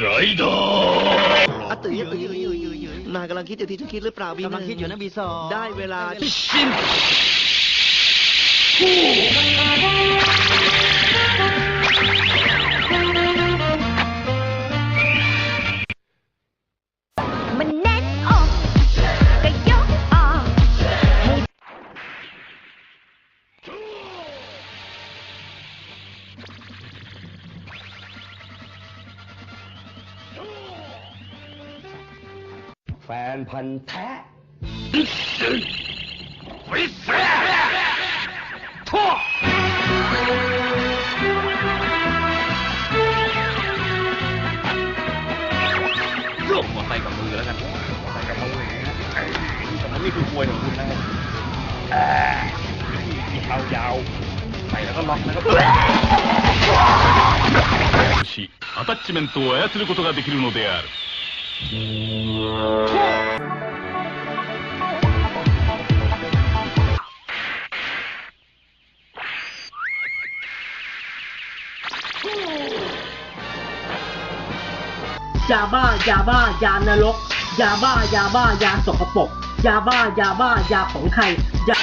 ไรดอร์อะตื่นอะตื่นนายกำลังคิดอยู่ที่ฉันคิดหรือเปล่าบีกำลังคิดอยู่นะบีซอได้เวลาชินมัน แฟนพันธ์แท้ วิเศษทั่ว โยกหัวใส่กับมือแล้วกันใส่กับมือแต่มันนี่คือมวยของคุณนะครับที่เท้ายาวใส่แล้วก็ล็อกแล้วก็ しアタッチメントを操ることができるのである ยาบ้ายาบ้ายานรกยาบ้ายาบ้ายาสกปรกยาบ้ายาบ้ายาของใครยา